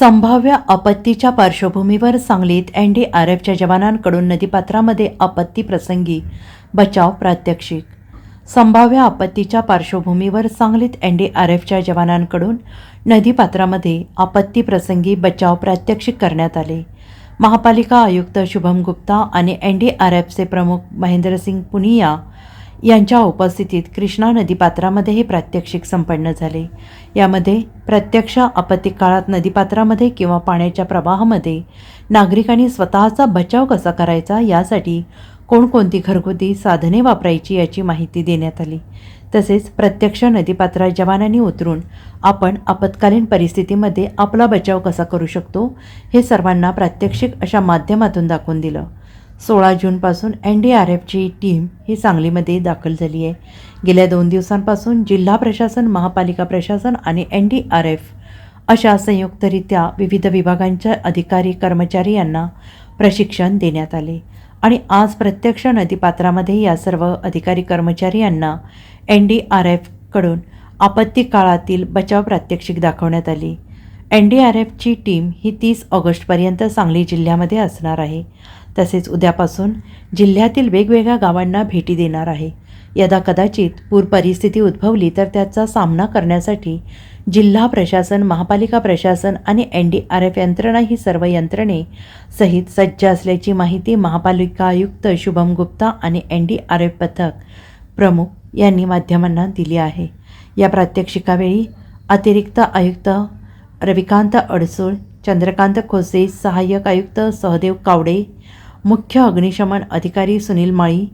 संभाव्य आपत्तीच्या पार्श्वभूमीवर सांगलीत एन डी आर एफच्या जवानांकडून नदीपात्रामध्ये आपत्ती प्रसंगी बचाव प्रात्यक्षिक. संभाव्य आपत्तीच्या पार्श्वभूमीवर सांगलीत एन डी आर एफच्या जवानांकडून नदीपात्रामध्ये आपत्ती प्रसंगी बचाव प्रात्यक्षिक करण्यात आले. महापालिका आयुक्त शुभम गुप्ता आणि एन डी आर एफचे प्रमुख महेंद्रसिंग पुनिया यांच्या उपस्थितीत कृष्णा नदीपात्रामध्ये हे प्रात्यक्षिक संपन्न झाले. यामध्ये प्रत्यक्ष आपत्ती काळात नदीपात्रामध्ये किंवा पाण्याच्या प्रवाहामध्ये नागरिकांनी स्वतःचा बचाव कसा करायचा यासाठी कोणकोणती घरगुती साधने वापरायची याची माहिती देण्यात आली. तसेच प्रत्यक्ष नदीपात्रात जवानांनी उतरून आपण आपत्कालीन परिस्थितीमध्ये आपला बचाव कसा करू शकतो हे सर्वांना प्रात्यक्षिक अशा माध्यमातून दाखवून दिलं. सोळा जूनपासून एन डी आर एफची टीम ही सांगलीमध्ये दाखल झाली आहे. गेल्या दोन दिवसांपासून जिल्हा प्रशासन महापालिका प्रशासन आणि एन डी आर एफ अशा संयुक्तरित्या विविध विभागांच्या अधिकारी कर्मचारी यांना प्रशिक्षण देण्यात आले आणि आज प्रत्यक्ष नदीपात्रामध्ये या सर्व अधिकारी कर्मचारी यांना एन डी आर एफकडून आपत्ती काळातील बचाव प्रात्यक्षिक दाखवण्यात आली. एन डी आर एफची टीम ही तीस ऑगस्टपर्यंत सांगली जिल्ह्यामध्ये असणार आहे. तसेच उद्यापासून जिल्ह्यातील वेगवेगळ्या गावांना भेटी देणार आहे. यदा कदाचित पूर परिस्थिती उद्भवली तर त्याचा सामना करण्यासाठी जिल्हा प्रशासन महापालिका प्रशासन आणि एन डी आर एफ यंत्रणा ही सर्व यंत्रणे सहित सज्ज असल्याची माहिती महापालिका आयुक्त शुभम गुप्ता आणि एन डी आर एफ पथक प्रमुख यांनी माध्यमांना दिली आहे. या प्रात्यक्षिकावेळी अतिरिक्त आयुक्त रविकांत अडसूळ चंद्रकांत खोसे सहाय्यक आयुक्त सहदेव कावडे मुख्य अग्निशमन अधिकारी सुनील माळी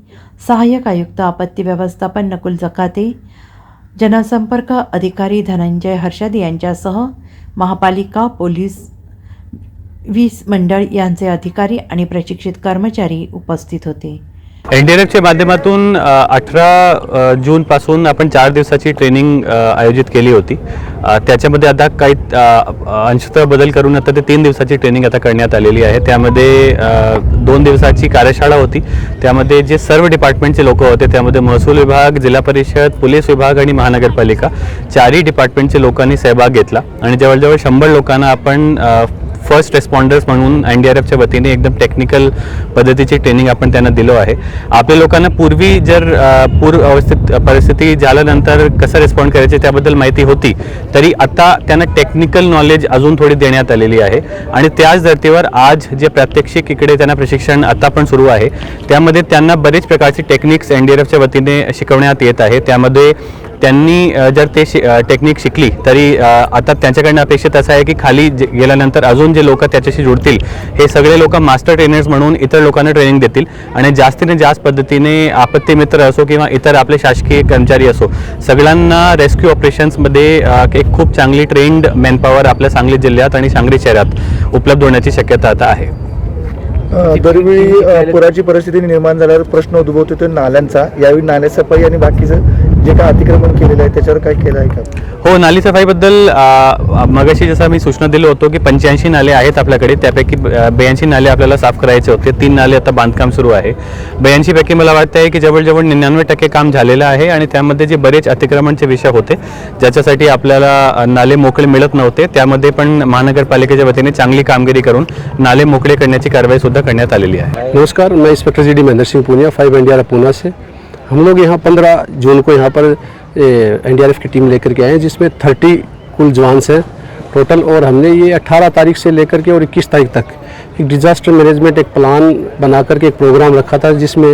सहाय्यक आयुक्त आपत्ती व्यवस्थापन नकुल जकाते जनसंपर्क अधिकारी धनंजय हर्षद यांच्यासह महापालिका पोलीस वीस मंडळ यांचे अधिकारी आणि प्रशिक्षित कर्मचारी उपस्थित होते. एन डी आर माध्यमातून अठरा जूनपासून आपण चार दिवसाची ट्रेनिंग आयोजित केली होती. त्याच्यामध्ये आता काही अंशतः बदल करून आता ते तीन दिवसाची ट्रेनिंग आता करण्यात आलेली आहे. त्यामध्ये दोन दिवसाची कार्यशाळा होती. त्यामध्ये जे सर्व डिपार्टमेंटचे लोक होते त्यामध्ये महसूल विभाग जिल्हा परिषद पोलीस विभाग आणि महानगरपालिका चारही डिपार्टमेंटचे लोकांनी सहभाग घेतला. आणि जवळजवळ शंभर लोकांना आपण फर्स्ट रेस्पॉन्डर्स म्हणून एन डी आर एफच्या वतीने एकदम टेक्निकल पद्धतीची ट्रेनिंग आपण त्यांना दिलो आहे. आपल्या लोकांना पूर्वी जर पूर अवस्थित परिस्थिती झाल्यानंतर कसं रेस्पॉन्ड करायचे त्याबद्दल माहिती होती तरी आता त्यांना टेक्निकल नॉलेज अजून थोडी देण्यात आलेली आहे. आणि त्याच धर्तीवर आज जे प्रात्यक्षिक इकडे त्यांना प्रशिक्षण आता पण सुरू आहे त्यामध्ये त्यांना बरेच प्रकारचे टेक्निक्स एन डी आर एफच्या वतीने शिकवण्यात येत आहे. त्यामध्ये त्यांनी जर ते शि टेक्निक शिकली तरी आता त्यांच्याकडनं अपेक्षित असं आहे की खाली गेल्यानंतर अजून जे लोक त्याच्याशी जुडतील हे सगळे लोक मास्टर ट्रेनर्स म्हणून इतर लोकांना ट्रेनिंग देतील आणि जास्तीने जास्त पद्धतीने आपत्ती मित्र असो किंवा इतर आपले शासकीय कर्मचारी असो सगळ्यांना रेस्क्यू ऑपरेशन्समध्ये एक खूप चांगली ट्रेंड मॅनपॉवर आपल्या सांगली जिल्ह्यात आणि सांगली शहरात उपलब्ध होण्याची शक्यता आता आहे. दरवेळी पुराची परिस्थिती निर्माण झाल्यावर प्रश्न उद्भवतो तो नाल्यांचा. यावेळी नाल्यासफाई सफाई आणि बाकीचं जे काय अतिक्रमण केलेलं आहे त्याच्यावर काय केलं आहे का? हो नाली सफाईबद्दल अ, मगाशी जसं मी सूचना दिली होतो की पंच्याऐंशी नाले आहेत आपल्याकडे त्यापैकी ब्याऐंशी नाले आपल्याला साफ करायचे होते. तीन नाले आता बांधकाम सुरू आहे. ब्याऐंशी पैकी मला वाटतं आहे की जवळजवळ निन्यानवे टक्के काम झालेलं आहे आणि त्यामध्ये जे बरेच अतिक्रमणचे विषय होते ज्याच्यासाठी आपल्याला अ, नाले मोकळे मिळत नव्हते त्यामध्ये पण महानगरपालिकेच्या वतीने चांगली कामगिरी करून नाले मोकळे करण्याची कारवाई सुद्धा करण्यात आलेली आहे. नमस्कार मैं inspector G D Mahendra Singh Poonia five N से। हम लोग यहाँ पंद्रह जून को यहाँ पर एनडीआरएफ की टीम लेकर के आए हैं, जिसमें थर्टी कुल जवान्स हैं टोटल, और हमने ये अट्ठारह तारीख से लेकर के और इक्कीस तारीख तक एक डिजास्टर मैनेजमेंट, एक प्लान बना करके एक प्रोग्राम रखा था, जिसमें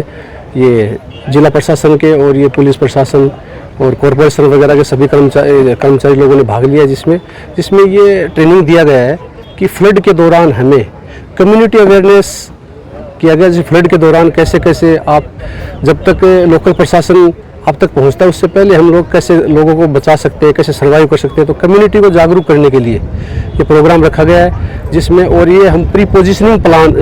ये जिला प्रशासन के और ये पुलिस प्रशासन और कॉरपोरेशन वगैरह के सभी कर्मचारी कर्मचारी लोगों ने भाग लिया, जिसमें जिसमें ये ट्रेनिंग दिया गया है कि फ्लड के दौरान हमें कम्युनिटी अवेयरनेस किया गया, जैसे फ्लड के दौरान कैसे कैसे आप, जब तक लोकल प्रशासन आप तक पहुँचता है, उससे पहले हम लोग कैसे लोगों को बचा सकते हैं, कैसे सर्वाइव कर सकते हैं? तो कम्युनिटी को जागरूक करने के लिए ये प्रोग्राम रखा गया है, जिसमें और ये हम प्री पोजिशनिंग प्लान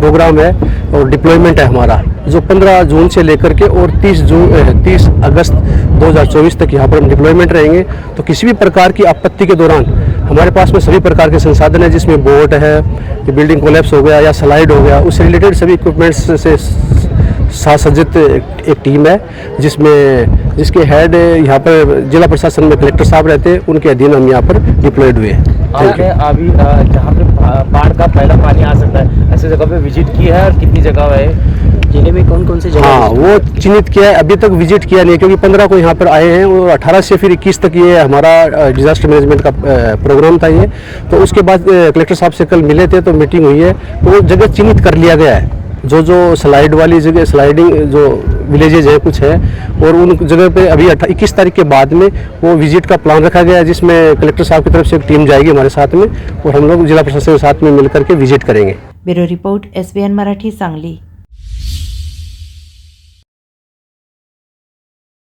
प्रोग्राम है और डिप्लॉयमेंट है हमारा, जो 15 जून से लेकर के और 30 जून 30 अगस्त 2024 तक यहाँ पर हम डिप्लॉयमेंट रहेंगे। तो किसी भी प्रकार की आपत्ति के दौरान हमारे पास में सभी प्रकार के संसाधन है, जिसमें बोट है, कि बिल्डिंग कोलेप्स हो गया या स्लाइड हो गया उससे रिलेटेड सभी इक्विपमेंट्स से साथ सज्जित एक एक टीम है, जिसमें, जिसके हेड यहाँ पर जिला प्रशासन में कलेक्टर साहब रहते हैं, उनके अधीन हम यहाँ पर डिप्लॉयड हुए हैं। आपने अभी जहाँ पे बाढ़ का पहला पानी आ सकता है ऐसे जगह पे विज़िट की है और कितनी जगह है? ज़िले में कौन कौन से जगह हाँ वो चिन्हित किया है अभी तक विज़िट किया नहीं क्योंकि पंद्रह को यहाँ पर आए हैं और अठारह से फिर इक्कीस तक ये हमारा डिजास्टर मैनेजमेंट का प्रोग्राम था ये। तो उसके बाद कलेक्टर साहब से कल मिले थे तो मीटिंग हुई है। तो वो जगह चिन्हित कर लिया गया है। जो जो स्लाइड वाली जगह स्लाइडिंग जो विलेजेज है, कुछ है, और उन जगह पे अभी इक्कीस तारीख के बाद में वो विज़िट का प्लान रखा गया है, जिसमें कलेक्टर साहब की तरफ़ से एक टीम जाएगी हमारे साथ में, और हम लोग जिला प्रशासन के साथ में मिलकर के विज़िट करेंगे। Bureau report SVN Marathi, Sangli.